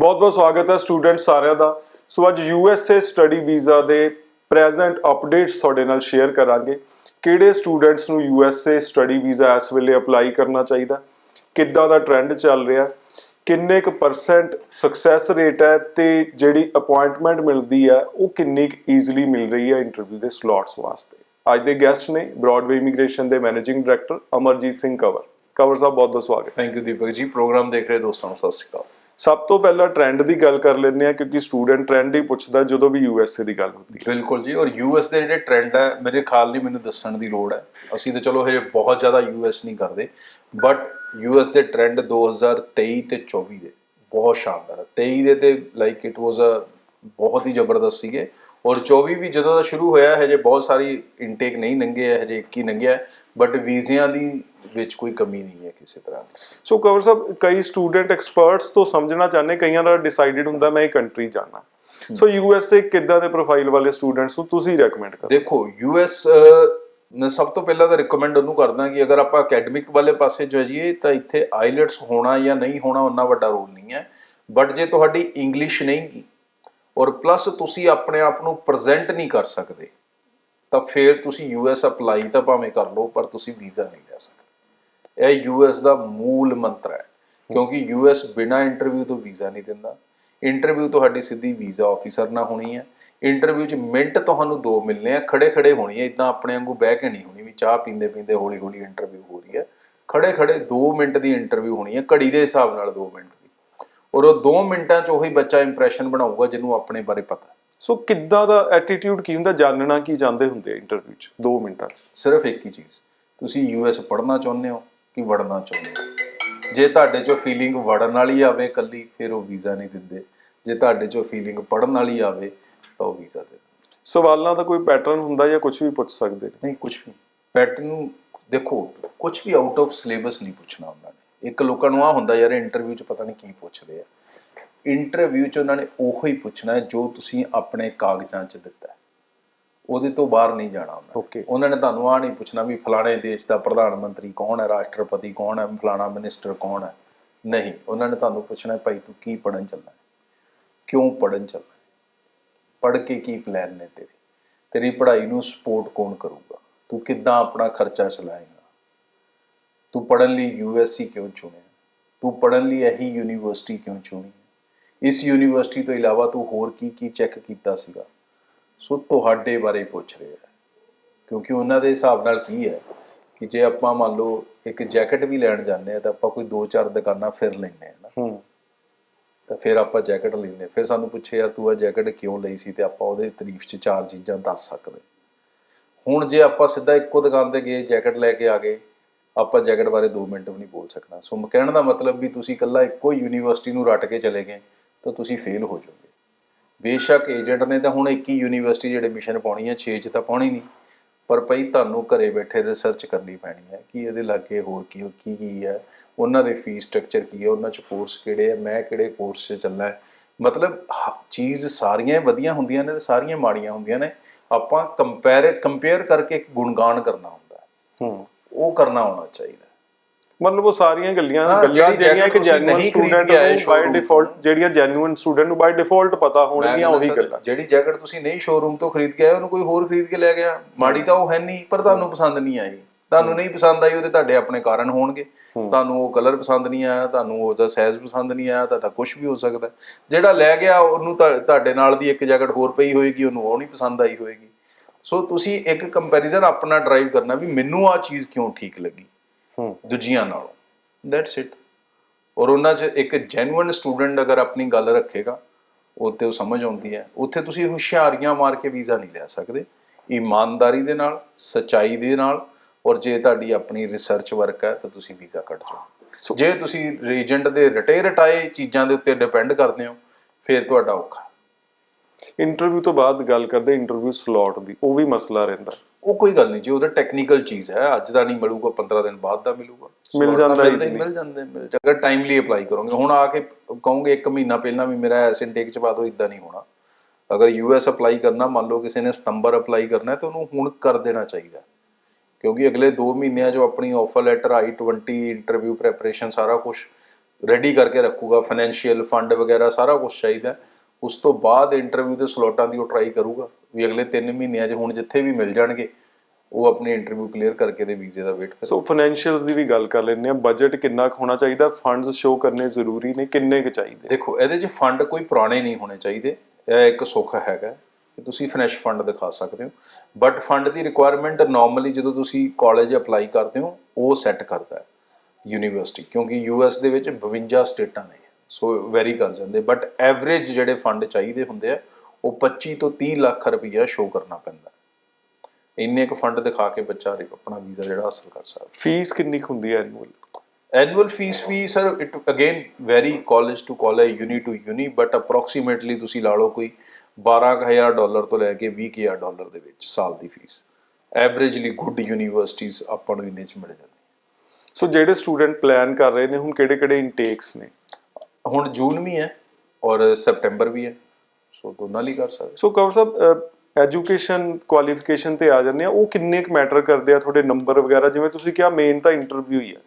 ਬਹੁਤ-ਬਹੁਤ ਸਵਾਗਤ ਹੈ ਸਟੂਡੈਂਟ ਸਾਰਿਆਂ ਦਾ। ਸੋ ਅੱਜ ਯੂਐਸਏ ਸਟੱਡੀ ਵੀਜ਼ਾ ਦੇ ਪ੍ਰੈਜ਼ੈਂਟ ਅਪਡੇਟਸ ਤੁਹਾਡੇ ਨਾਲ ਸ਼ੇਅਰ ਕਰਾਂਗੇ। ਕਿਹੜੇ ਸਟੂਡੈਂਟਸ ਨੂੰ ਯੂਐਸਏ ਸਟੱਡੀ ਵੀਜ਼ਾ ਇਸ ਵੇਲੇ ਅਪਲਾਈ ਕਰਨਾ ਚਾਹੀਦਾ? ਕਿੱਦਾਂ ਦਾ ਟ੍ਰੈਂਡ ਚੱਲ ਰਿਹਾ? ਕਿੰਨੇ ਕੁ ਪਰਸੈਂਟ ਸਕਸੈਸ ਰੇਟ ਹੈ ਤੇ ਜਿਹੜੀ ਅਪਾਇੰਟਮੈਂਟ ਮਿਲਦੀ ਹੈ, ਉਹ ਕਿੰਨੀ ਕੁ ਈਜ਼ੀਲੀ ਮਿਲ ਰਹੀ ਹੈ ਇੰਟਰਵਿਊ ਦੇ ਸਲੋਟਸ ਵਾਸਤੇ? ਅੱਜ ਦੇ ਗੈਸਟ ਨੇ ਬ੍ਰੌਡਵੇ ਇਮੀਗ੍ਰੇਸ਼ਨ ਦੇ ਮੈਨੇਜਿੰਗ ਡਾਇਰੈਕਟਰ ਅਮਰਜੀਤ ਸਿੰਘ ਕਵਰ। ਕਵਰ ਸਾਹਿਬ, ਬਹੁਤ ਬਹੁਤ ਸਵਾਗਤ ਥੈਂਕ ਯੂ ਦੀਪਕ ਜੀ। ਪ੍ਰੋਗਰਾਮ ਦੇਖ ਰਹੇ ਦੋਸਤਾਂ ਨੂੰ, ਸਤਿ ਸ਼੍ਰੀ ਅਕਾਲ। ਸਭ ਤੋਂ ਪਹਿਲਾਂ ਟ੍ਰੈਂਡ ਦੀ ਗੱਲ ਕਰ ਲੈਂਦੇ ਆ ਕਿਉਂਕਿ ਸਟੂਡੈਂਟ ਟ੍ਰੈਂਡ ਹੀ ਪੁੱਛਦਾ ਜਦੋਂ ਵੀ ਯੂਐਸਏ ਦੀ ਗੱਲ ਹੁੰਦੀ ਹੈ। ਬਿਲਕੁਲ ਜੀ, ਔਰ ਯੂਐਸ ਦੇ ਜਿਹੜੇ ਟ੍ਰੈਂਡ ਹੈ, ਮੇਰੇ ਖਿਆਲ ਨਹੀਂ ਮੈਨੂੰ ਦੱਸਣ ਦੀ ਲੋੜ ਹੈ। ਅਸੀਂ ਤਾਂ ਚਲੋ ਹਜੇ ਬਹੁਤ ਜ਼ਿਆਦਾ ਯੂਐਸ ਨਹੀਂ ਕਰਦੇ ਬਟ ਯੂਐਸ ਦੇ ਟ੍ਰੈਂਡ 2023 ਤੇ 24 ਦੇ ਬਹੁਤ ਸ਼ਾਨਦਾਰ ਹੈ। 23 ਦੇ ਤੇ ਲਾਈਕ ਇਟ ਵਾਸ ਅ ਬਹੁਤ ਹੀ ਜ਼ਬਰਦਸਤ ਸੀਗੇ। ਔਰ 24 ਵੀ ਜਦੋਂ ਦਾ ਸ਼ੁਰੂ ਹੋਇਆ ਹਜੇ ਬਹੁਤ ਸਾਰੀ ਇਨਟੇਕ ਨਹੀਂ ਨੰਗੇ ਹੈ ਹਜੇ 21 ਲੰਘਿਆ ਬਟ ਵੀਜ਼ਿਆਂ ਦੀ ਵਿੱਚ ਕੋਈ ਕਮੀ ਨਹੀਂ ਹੈ ਕਿਸੇ ਤਰ੍ਹਾਂ ਸੋ ਕਵਰ ਸਾਹਿਬ ਕਈ ਸਟੂਡੈਂਟ ਐਕਸਪਰਟਸ ਤੋਂ ਸਮਝਣਾ ਚਾਹੁੰਦੇ ਕਈਆਂ ਦਾ ਡਿਸਾਈਡਡ ਹੁੰਦਾ ਮੈਂ ਇਹ ਕੰਟਰੀ ਜਾਣਾ। ਸੋ ਯੂ ਐਸ ਏ ਕਿੱਦਾਂ ਦੇ ਪ੍ਰੋਫਾਈਲ ਵਾਲੇ ਸਟੂਡੈਂਟਸ ਨੂੰ ਤੁਸੀਂ ਰეკਮੈਂਡ ਕਰੋ। ਦੇਖੋ ਯੂ ਐਸ ਸਭ ਤੋਂ ਪਹਿਲਾਂ ਤਾਂ ਰეკਮੈਂਡ ਉਹਨੂੰ ਕਰਦਾ ਕਿ ਅਗਰ ਆਪਾਂ ਅਕੈਡਮਿਕ ਵਾਲੇ ਪਾਸੇ ਜੋ ਜਾਈਏ ਤਾਂ ਇੱਥੇ ਆਈਲੈਟਸ ਹੋਣਾ ਜਾਂ ਨਹੀਂ ਹੋਣਾ ਉਹਨਾਂ ਵੱਡਾ ਰੋਲ ਨਹੀਂ ਹੈ। ਬਟ ਜੇ ਤੁਹਾਡੀ ਇੰਗਲਿਸ਼ ਨਹੀਂ ਔਰ ਪਲੱਸ ਤੁਸੀਂ ਆਪਣੇ ਆਪ ਨੂੰ ਪ੍ਰੈਜ਼ੈਂਟ ਨਹੀਂ ਕਰ ਸਕਦੇ, ਤਾਂ ਫਿਰ ਤੁਸੀਂ ਯੂਐਸ ਅਪਲਾਈ ਤਾਂ ਭਾਵੇਂ ਕਰ ਲਓ, ਪਰ ਤੁਸੀਂ ਵੀਜ਼ਾ ਨਹੀਂ ਲੈ ਸਕਦੇ। ਇਹ ਯੂਐਸ ਦਾ ਮੂਲ ਮੰਤਰ ਹੈ, ਕਿਉਂਕਿ ਯੂਐਸ ਬਿਨਾ ਇੰਟਰਵਿਊ ਤੋਂ ਵੀਜ਼ਾ ਨਹੀਂ ਦਿੰਦਾ। ਇੰਟਰਵਿਊ ਤੁਹਾਡੀ ਸਿੱਧੀ ਵੀਜ਼ਾ ਆਫੀਸਰ ਨਾਲ ਹੋਣੀ ਹੈ। ਇੰਟਰਵਿਊ 'ਚ ਮਿੰਟ ਤੁਹਾਨੂੰ ਦੋ ਮਿਲਨੇ ਆ ਖੜੇ ਖੜੇ ਹੋਣੀ ਹੈ ਇਦਾਂ ਆਪਣੇ ਵਾਂਗੂ ਬਹਿ ਕੇ ਨਹੀਂ ਹੋਣੀ ਵੀ ਚਾਹ ਪੀਂਦੇ ਪੀਂਦੇ ਹੌਲੀ ਹੌਲੀ ਇੰਟਰਵਿਊ ਹੋ ਰਹੀ ਹੈ। ਖੜੇ ਖੜੇ 2 ਮਿੰਟ ਦੀ ਇੰਟਰਵਿਊ ਹੋਣੀ ਹੈ, ਘੜੀ ਦੇ ਹਿਸਾਬ ਨਾਲ 2 ਮਿੰਟ। ਔਰ ਉਹ 2 ਮਿੰਟਾਂ 'ਚ ਉਹੀ ਬੱਚਾ ਇੰਪ੍ਰੈਸ਼ਨ ਬਣਾਊਗਾ ਜਿਹਨੂੰ ਆਪਣੇ ਬਾਰੇ ਪਤਾ। ਸੋ ਕਿੱਦਾਂ ਦਾ ਐਟੀਟਿਊਡ ਕੀ ਹੁੰਦਾ? ਜਾਣਨਾ ਕੀ ਚਾਹੁੰਦੇ ਹੁੰਦੇ ਇੰਟਰਵਿਊ 'ਚ 2 ਮਿੰਟਾਂ 'ਚ? ਸਿਰਫ ਇੱਕ ਹੀ ਚੀਜ਼ ਤੁਸੀਂ ਯੂਐਸ ਪੜ੍ਹਨਾ ਚਾਹੁੰਦੇ ਹੋ ਕਿ ਵੜਨਾ ਚਾਹੁੰਦੇ ਹੋ? ਜੇ ਤੁਹਾਡੇ 'ਚੋਂ ਫੀਲਿੰਗ ਵੜਨ ਵਾਲੀ ਆਵੇ ਕੱਲੀ ਫਿਰ ਉਹ ਵੀਜ਼ਾ ਨਹੀਂ ਦਿੰਦੇ। ਜੇ ਤੁਹਾਡੇ 'ਚੋਂ ਫੀਲਿੰਗ ਪੜ੍ਹਨ ਵਾਲੀ ਆਵੇ ਤਾਂ ਉਹ ਵੀਜ਼ਾ ਦੇ ਸਵਾਲਾਂ ਦਾ ਕੋਈ ਪੈਟਰਨ ਹੁੰਦਾ ਜਾਂ ਕੁਝ ਵੀ ਪੁੱਛ ਸਕਦੇ ਨੇ? ਨਹੀਂ ਕੁਝ ਵੀ। ਪੈਟਰਨ ਦੇਖੋ ਕੁਝ ਵੀ ਆਊਟ ਆਫ ਸਿਲੇਬਸ ਨਹੀਂ ਪੁੱਛਣਾ ਉਹਨਾਂ ਨੇ। ਇੱਕ ਲੋਕਾਂ ਨੂੰ ਆ ਹੁੰਦਾ ਯਾਰ ਇੰਟਰਵਿਊ 'ਚ ਪਤਾ ਨਹੀਂ ਕੀ ਪੁੱਛਦੇ ਆ। ਇੰਟਰਵਿਊ 'ਚ ਉਹਨਾਂ ਨੇ ਉਹੋ ਹੀ ਪੁੱਛਣਾ ਹੈ ਜੋ ਤੁਸੀਂ ਆਪਣੇ ਕਾਗਜ਼ਾਂ 'ਚ ਦਿੱਤਾ। ਉਹਦੇ ਤੋਂ ਬਾਹਰ ਨਹੀਂ ਜਾਣਾ ਉਹਨਾਂ. ਉਹਨਾਂ ਨੇ ਤੁਹਾਨੂੰ ਆ ਨਹੀਂ ਪੁੱਛਣਾ ਵੀ ਫਲਾਣੇ ਦੇਸ਼ ਦਾ ਪ੍ਰਧਾਨ ਮੰਤਰੀ ਕੌਣ ਹੈ ਰਾਸ਼ਟਰਪਤੀ ਕੌਣ ਹੈ ਫਲਾਣਾ ਮਿਨਿਸਟਰ ਕੌਣ ਹੈ। ਨਹੀਂ ਉਹਨਾਂ ਨੇ ਤੁਹਾਨੂੰ ਪੁੱਛਣਾ ਹੈ, ਭਾਈ ਤੂੰ ਕੀ ਪੜਨ ਚੱਲਣਾ ਕਿਉਂ ਪੜਨ ਚੱਲਣਾ ਪੜ ਕੇ ਕੀ ਪਲਾਨ ਨੇ ਤੇਰੇ? ਤੇਰੀ ਪੜ੍ਹਾਈ ਨੂੰ ਸਪੋਰਟ ਕੌਣ ਕਰੂਗਾ? ਤੂੰ ਕਿੱਦਾਂ ਆਪਣਾ ਖਰਚਾ ਚਲਾਏਗਾ? ਤੂੰ ਪੜਨ ਲਈ ਯੂਐਸਸੀ ਕਿਉਂ ਚੁਣਿਆ? ਤੂੰ ਪੜਨ ਲਈ ਇਹੀ ਯੂਨੀਵਰਸਿਟੀ ਕਿਉਂ ਚੁਣੀ? ਇਸ ਯੂਨੀਵਰਸਿਟੀ ਤੋਂ ਇਲਾਵਾ ਤੂੰ ਹੋਰ ਕੀ ਕੀ ਚੈੱਕ ਕੀਤਾ ਸੀਗਾ? ਸੋ ਤੁਹਾਡੇ ਬਾਰੇ ਪੁੱਛ ਰਹੇ ਕਿਉਂਕਿ ਉਹਨਾਂ ਦੇ ਹਿਸਾਬ ਨਾਲ ਕੀ ਹੈ ਕਿ ਜੇ ਆਪਾਂ ਮੰਨ ਲਓ ਇੱਕ ਜੈਕਟ ਵੀ ਲੈਣ ਜਾਂਦੇ ਆ ਤਾਂ ਆਪਾਂ ਕੋਈ ਦੋ ਚਾਰ ਦੁਕਾਨਾਂ ਫਿਰ ਲੈਂਦੇ ਆ ਨਾ। ਹੂੰ। ਤਾਂ ਫਿਰ ਆਪਾਂ ਜੈਕਟ ਲੈਂਦੇ ਫਿਰ ਸਾਨੂੰ ਪੁੱਛੇ ਯਾਰ ਤੂੰ ਆ ਜੈਕਟ ਕਿਉਂ ਲਈ ਸੀ? ਤੇ ਆਪਾਂ ਉਹਦੇ ਤਾਰੀਫ 'ਚ ਚਾਰ ਚੀਜ਼ਾਂ ਦੱਸ ਸਕਦੇ ਹੁਣ ਜੇ ਆਪਾਂ ਸਿੱਧਾ ਇੱਕੋ ਦੁਕਾਨ ਤੇ ਗਏ ਜੈਕਟ ਲੈ ਕੇ ਆ ਗਏ ਆਪਾਂ ਜੈਕਟ ਬਾਰੇ 2 ਮਿੰਟ ਵੀ ਨਹੀਂ ਬੋਲ ਸਕਣਾ। ਸੋ ਮ- ਕਹਿਣ ਦਾ ਮਤਲਬ ਵੀ ਤੁਸੀਂ ਇਕੱਲਾ ਇੱਕੋ ਯੂਨੀਵਰਸਿਟੀ ਨੂੰ ਰੱਟ ਕੇ ਚਲੇ ਗਏ, ਤਾਂ ਤੁਸੀਂ ਫੇਲ ਹੋ ਜਾਓਗੇ। ਬੇਸ਼ੱਕ ਏਜੰਟ ਨੇ ਤਾਂ ਹੁਣ ਇੱਕ ਹੀ ਯੂਨੀਵਰਸਿਟੀ ਜਿਹੜੇ ਐਡਮਿਸ਼ਨ ਪਾਉਣੀ ਹੈ 6 ਚ ਤਾਂ ਪਾਉਣੀ ਨਹੀਂ। ਪਰ ਭਈ ਤੁਹਾਨੂੰ ਘਰੇ ਬੈਠੇ ਰਿਸਰਚ ਕਰਨੀ ਪੈਣੀ ਹੈ, ਕਿ ਇਹਦੇ ਲਾਗੇ ਹੋਰ ਕੀ ਕੀ ਕੀ ਹੈ, ਉਹਨਾਂ ਦੇ ਫੀਸ ਸਟਰਕਚਰ ਕੀ ਹੈ, ਉਹਨਾਂ ਚ ਕੋਰਸ ਕਿਹੜੇ ਹੈ ਮੈਂ ਕਿਹੜੇ ਕੋਰਸ 'ਚ ਚੱਲਣਾ ਹੈ। ਮਤਲਬ ਹ- ਚੀਜ਼ ਸਾਰੀਆਂ ਹੀ ਵਧੀਆ ਹੁੰਦੀਆਂ ਨੇ ਤੇ ਸਾਰੀਆਂ ਮਾੜੀਆਂ ਹੁੰਦੀਆਂ ਨੇ। ਆਪਾਂ ਕੰਪੇਅਰ ਕੰਪੇਅਰ ਕਰਕੇ ਗੁਣਗਾਨ ਕਰਨਾ ਹੁੰਦਾ ਹੂੰ। ਉਹ ਕਰਨਾ ਆਉਣਾ ਚਾਹੀਦਾ। ਮਤਲਬ ਉਹ ਸਾਰੀਆਂ ਗੱਲਾਂ ਹਾਂ, ਗੱਲਾਂ ਜਿਹੜੀ ਜਿਹੜੀਆਂ ਤੁਸੀਂ ਜੈਨੂਇਨ ਸਟੂਡੈਂਟ ਕੇ ਆਏ ਨੂੰ ਬਾਈ ਡਿਫਾਲਟ। ਜਿਹੜੀਆਂ ਜੈਨੂਇਨ ਸਟੂਡੈਂਟ ਨੂੰ ਬਾਈ ਡਿਫਾਲਟ ਪਤਾ ਹੋਣਗੀਆਂ ਉਹੀ ਗੱਲਾਂ। ਜਿਹੜੀ ਜੈਕਟ ਤੁਸੀਂ ਨਹੀਂ ਸ਼ੋਰੂਮ ਤੋਂ ਖਰੀਦ ਕੇ ਆਏ ਉਹਨੂੰ ਕੋਈ ਹੋਰ ਖਰੀਦ ਕੇ ਲੈ ਗਿਆ। ਮਾੜੀ ਤਾਂ ਉਹ ਹੈ ਨਹੀਂ ਪਰ ਤੁਹਾਨੂੰ ਪਸੰਦ ਨਹੀਂ ਆਈ। ਤੁਹਾਨੂੰ ਨਹੀਂ ਪਸੰਦ ਆਈ ਉਹਦੇ ਤੁਹਾਡੇ ਆਪਣੇ ਕਾਰਨ ਹੋਣਗੇ। ਤੁਹਾਨੂੰ ਉਹ ਕਲਰ ਪਸੰਦ ਨਹੀਂ ਆਇਆ ਤੁਹਾਨੂੰ ਉਹਦਾ ਸਾਈਜ਼ ਪਸੰਦ ਨਹੀਂ ਆਇਆ ਤੁਹਾਡਾ ਕੁਝ ਵੀ ਹੋ ਸਕਦਾ। ਜਿਹੜਾ ਲੈ ਗਿਆ ਉਹਨੂੰ ਤੁਹਾ- ਤੁਹਾਡੇ ਨਾਲ ਦੀ ਇੱਕ ਜੈਕਟ ਹੋਰ ਪਈ ਹੋਏਗੀ ਉਹਨੂੰ ਉਹ ਨਹੀਂ ਪਸੰਦ ਆਈ ਹੋਏਗੀ। ਸੋ ਤੁਸੀਂ ਇੱਕ ਕੰਪੈਰੀਜ਼ਨ ਆਪਣਾ ਡਰਾਈਵ ਕਰਨਾ ਵੀ ਮੈਨੂੰ ਆ ਚੀਜ਼ ਕਿਉਂ ਠੀਕ ਲੱਗੀ? ਹੂੰ। ਦੂਜੀਆਂ ਨਾਲੋਂ। ਦੈਟਸ ਇਟ ਔਰ ਉਹਨਾਂ 'ਚ ਇੱਕ ਜੈਨੂਇਨ ਸਟੂਡੈਂਟ ਅਗਰ ਆਪਣੀ ਗੱਲ ਰੱਖੇਗਾ ਉਹ ਤੇ ਉਹ ਸਮਝ ਆਉਂਦੀ ਹੈ। ਉੱਥੇ ਤੁਸੀਂ ਹੁਸ਼ਿਆਰੀਆਂ ਮਾਰ ਕੇ ਵੀਜ਼ਾ ਨਹੀਂ ਲੈ ਸਕਦੇ। ਇਮਾਨਦਾਰੀ ਦੇ ਨਾਲ ਸਚਾਈ ਦੇ ਨਾਲ ਔਰ ਜੇ ਤੁਹਾਡੀ ਆਪਣੀ ਰਿਸਰਚ ਵਰਕ ਹੈ ਤਾਂ ਤੁਸੀਂ ਵੀਜ਼ਾ ਕੱਢ ਜਾਓ। ਜੇ ਤੁਸੀਂ ਏਜੰਟ ਦੇ ਰਟੇ ਰਟਾਏ ਚੀਜ਼ਾਂ ਦੇ ਉੱਤੇ ਡਿਪੈਂਡ ਕਰਦੇ ਹੋ ਫਿਰ ਤੁਹਾਡਾ ਔਖਾ। ਇੰਟਰਵਿਊ ਤੋਂ ਬਾਅਦ ਗੱਲ ਕਰਦੇ ਇੰਟਰਵਿਊ ਸਲੋਟ ਦੀ ਉਹ ਵੀ ਮਸਲਾ ਰਹਿੰਦਾ। ਉਹ ਕੋਈ ਗੱਲ ਨਹੀਂ ਜੀ ਉਹਦਾ ਟੈਕਨੀਕਲ ਚੀਜ਼ ਹੈ ਅੱਜ ਦਾ ਨਹੀਂ ਮਿਲੂਗਾ 15 ਦਿਨ ਬਾਅਦ ਦਾ ਮਿਲੂਗਾ। ਮਿਲ ਜਾਂਦਾ easily। ਮਿਲ ਜਾਂਦੇ ਮਿਲ ਜਾ- ਅਗਰ ਟਾਈਮਲੀ ਅਪਲਾਈ ਕਰੋਗੇ ਹੁਣ ਆ ਕੇ ਕਹੋਗੇ 1 ਮਹੀਨਾ ਪਹਿਲਾਂ ਵੀ ਮੇਰਾ ਐਸ ਇਨਟੇਕ ਚ ਪਾ ਦਿਓ ਇਦਾਂ ਨਹੀਂ ਹੋਣਾ। ਅਗਰ ਯੂਐਸ ਅਪਲਾਈ ਕਰਨਾ ਮੰਨ ਲਓ ਕਿਸੇ ਨੇ ਸਤੰਬਰ ਅਪਲਾਈ ਕਰਨਾ ਹੈ ਤਾਂ ਉਹਨੂੰ ਹੁਣ ਕਰ ਦੇਣਾ ਚਾਹੀਦਾ ਕਿਉਂਕਿ ਅਗਲੇ 2 ਮਹੀਨਿਆਂ 'ਚ ਆਪਣੀ offer letter I 20 interview preparation ਸਾਰਾ ਕੁਝ ਰੈਡੀ ਕਰਕੇ ਰੱਖੂਗਾ ਫਾਈਨੈਂਸ਼ੀਅਲ ਫੰਡ ਵਗੈਰਾ ਸਾਰਾ ਕੁਝ ਚਾਹੀਦਾ ਹੈ। ਉਸ ਤੋਂ ਬਾਅਦ ਇੰਟਰਵਿਊ ਦੇ ਸਲੋਟਾਂ ਦੀ ਉਹ ਟਰਾਈ ਕਰੂਗਾ ਵੀ ਅਗਲੇ 3 ਮਹੀਨਿਆਂ 'ਚ ਹੁਣ ਜਿੱਥੇ ਵੀ ਮਿਲ ਜਾਣਗੇ ਉਹ ਆਪਣੀ ਇੰਟਰਵਿਊ ਕਲੀਅਰ ਕਰਕੇ ਦੇ ਵੀਜ਼ੇ ਦਾ ਵੇਟ ਕਰੇ ਸੋ ਫਾਈਨੈਂਸ਼ੀਅਲਸ ਦੀ ਵੀ ਗੱਲ ਕਰ ਲੈਂਦੇ ਆ ਬਜਟ ਕਿੰਨਾ ਕੁ ਹੋਣਾ ਚਾਹੀਦਾ? ਫੰਡਸ ਸ਼ੋ ਕਰਨੇ ਜ਼ਰੂਰੀ ਨੇ ਕਿੰਨੇ ਕੁ ਚਾਹੀਦੇ? ਦੇਖੋ ਇਹਦੇ 'ਚ ਫੰਡ ਕੋਈ ਪੁਰਾਣੇ ਨਹੀਂ ਹੋਣੇ ਚਾਹੀਦੇ। ਇਹ ਇੱਕ ਸੁੱਖ ਹੈਗਾ ਕਿ ਤੁਸੀਂ ਫਿਨਿਸ਼ ਫੰਡ ਦਿਖਾ ਸਕਦੇ ਹੋ। ਬਟ ਫੰਡ ਦੀ ਰਿਕੁਆਇਰਮੈਂਟ ਨਾਰਮਲੀ ਜਦੋਂ ਤੁਸੀਂ ਕਾਲਜ ਅਪਲਾਈ ਕਰਦੇ ਹੋ ਉਹ ਸੈੱਟ ਕਰਦਾ ਹੈ ਯੂਨੀਵਰਸਿਟੀ ਕਿਉਂਕਿ ਯੂਐਸ ਦੇ ਵਿੱਚ 52 ਸਟੇਟਾਂ ਨੇ। ਸੋ ਵੈਰੀ ਕਰ ਜਾਂਦੇ। ਬਟ ਐਵਰੇਜ ਜਿਹੜੇ ਫੰਡ ਚਾਹੀਦੇ ਹੁੰਦੇ ਆ ਉਹ 25 ਤੋਂ 30 ਲੱਖ ਰੁਪਈਆ ਸ਼ੋ ਕਰਨਾ ਪੈਂਦਾ। ਇੰਨੇ ਕੁ ਫੰਡ ਦਿਖਾ ਕੇ ਬੱਚਾ ਆਪਣਾ ਵੀਜ਼ਾ ਜਿਹੜਾ ਹਾਸਲ ਕਰ ਸਕਦਾ। ਫੀਸ ਕਿੰਨੀ ਕੁ ਹੁੰਦੀ ਹੈ annual annual fees we sir it again vary college to college uni to uni but approximately ਤੁਸੀਂ ਲਾ ਲਓ ਕੋਈ 12000 ਡਾਲਰ ਤੋਂ ਲੈ ਕੇ 20000 ਡਾਲਰ ਦੇ ਵਿੱਚ ਸਾਲ ਦੀ ਫੀਸ ਐਵਰੇਜਲੀ ਗੁੱਡ ਯੂਨੀਵਰਸਿਟੀਜ਼ ਆਪਾਂ ਨੂੰ ਇੰਨੇ ਚ ਮਿਲ ਜਾਂਦੀ। ਸੋ ਜਿਹੜੇ ਸਟੂਡੈਂਟ ਪਲਾਨ ਕਰ ਰਹੇ ਨੇ ਹੁਣ ਕਿਹੜੇ ਕਿਹੜੇ ਇਨਟੇਕਸ ਨੇ? ਹੁਣ ਜੂਨ ਵੀ ਹੈ ਔਰ ਸਪਟੈਂਬਰ ਵੀ ਹੈ। ਸੋ ਦੋਨਾਂ ਲਈ ਕਰ ਸਕਦੇ। So Kawar Sahib education qualification ਤੇ ਆ ਜਾਂਦੇ ਆ ਉਹ ਕਿੰਨੇ ਕੁ ਮੈਟਰ ਕਰਦੇ ਆ ਤੁਹਾਡੇ ਨੰਬਰ ਵਗੈਰਾ? ਜਿਵੇਂ ਤੁਸੀਂ ਕਿਹਾ ਮੇਨ ਤਾਂ ਇੰਟਰਵਿਊ ਹੀ ਹੈ।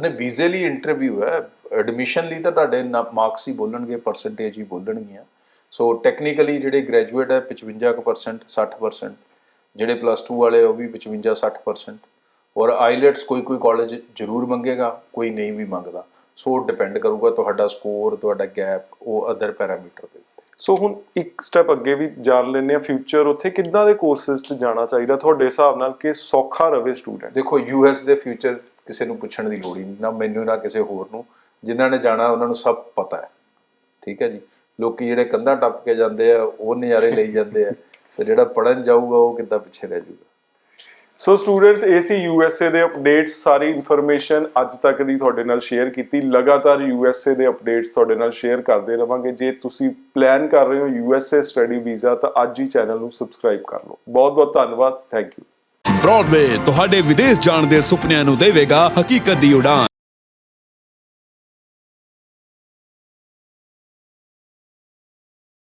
ਨੇ ਵੀਜ਼ੇ ਲਈ ਇੰਟਰਵਿਊ ਹੈ। ਐਡਮਿਸ਼ਨ ਲਈ ਤਾਂ ਤੁਹਾਡੇ ਮਾਰਕਸ ਹੀ ਬੋਲਣਗੇ ਪਰਸੈਂਟੇਜ ਹੀ ਬੋਲਣਗੀਆਂ। ਸੋ ਟੈਕਨੀਕਲੀ ਜਿਹੜੇ ਗ੍ਰੈਜੂਏਟ ਹੈ 55% 60% ਜਿਹੜੇ ਪਲੱਸ 2 ਵਾਲੇ ਉਹ ਵੀ 55 60% ਔਰ ਆਈਲੈਟਸ ਕੋਈ ਕੋਈ ਕਾਲਜ ਜ਼ਰੂਰ ਮੰਗੇਗਾ ਕੋਈ ਨਹੀਂ ਵੀ ਮੰਗਦਾ। ਸੋ ਡਿਪੈਂਡ ਕਰੂਗਾ ਤੁਹਾਡਾ ਸਕੋਰ ਤੁਹਾਡਾ ਗੈਪ ਉਹ ਅਦਰ ਪੈਰਾਮੀਟਰ ਤੇ ਸੋ ਹੁਣ ਇੱਕ ਸਟੈਪ ਅੱਗੇ ਵੀ ਜਾਣ ਲੈਂਦੇ ਆ ਫਿਊਚਰ ਉੱਥੇ ਕਿੱਦਾਂ ਦੇ ਕੋਰਸਸ 'ਚ ਜਾਣਾ ਚਾਹੀਦਾ? ਤੁਹਾਡੇ ਹਿਸਾਬ ਨਾਲ ਕਿ ਸੌਖਾ ਰਵੇ ਸਟੂਡੈਂਟ ਦੇਖੋ ਯੂਐਸ ਦੇ ਫਿਊਚਰ ਕਿਸੇ ਨੂੰ ਪੁੱਛਣ ਦੀ ਲੋੜ ਹੀ ਨਹੀਂ ਨਾ ਮੈਨੂੰ ਨਾ ਕਿਸੇ ਹੋਰ ਨੂੰ। ਜਿਨ੍ਹਾਂ ਨੇ ਜਾਣਾ ਉਹਨਾਂ ਨੂੰ ਸਭ ਪਤਾ ਹੈ। ਠੀਕ ਹੈ ਜੀ? ਲੋਕੀ ਜਿਹੜੇ ਕੰਧਾਂ ਟੱਪ ਕੇ ਜਾਂਦੇ ਆ ਉਹ ਨਜ਼ਾਰੇ ਲਈ ਜਾਂਦੇ ਆ। ਤੇ ਜਿਹੜਾ ਪੜਨ ਜਾਊਗਾ ਉਹ ਕਿੱਦਾਂ ਪਿੱਛੇ ਰਹਿ ਜਾਊਗਾ? ਸੋ ਸਟੂਡੈਂਟਸ ਏਸੀ ਯੂਐਸਏ ਦੇ ਅਪਡੇਟਸ ਸਾਰੀ ਇਨਫੋਰਮੇਸ਼ਨ ਅੱਜ ਤੱਕ ਦੀ ਤੁਹਾਡੇ ਨਾਲ ਸ਼ੇਅਰ ਕੀਤੀ। ਲਗਾਤਾਰ ਯੂਐਸਏ ਦੇ ਅਪਡੇਟਸ ਤੁਹਾਡੇ ਨਾਲ ਸ਼ੇਅਰ ਕਰਦੇ ਰਵਾਂਗੇ। ਜੇ ਤੁਸੀਂ ਪਲਾਨ ਕਰ ਰਹੇ ਹੋ ਯੂਐਸਏ ਸਟੱਡੀ ਵੀਜ਼ਾ ਤਾਂ ਅੱਜ ਹੀ ਚੈਨਲ ਨੂੰ ਸਬਸਕ੍ਰਾਈਬ ਕਰ ਲਓ। ਬਹੁਤ ਬਹੁਤ ਧੰਨਵਾਦ। ਥੈਂਕ ਯੂ ਬ੍ਰੌਡਵੇ ਤੁਹਾਡੇ ਵਿਦੇਸ਼ ਜਾਣ ਦੇ ਸੁਪਨਿਆਂ ਨੂੰ ਦੇਵੇਗਾ ਹਕੀਕਤ ਦੀ ਉਡਾਨ।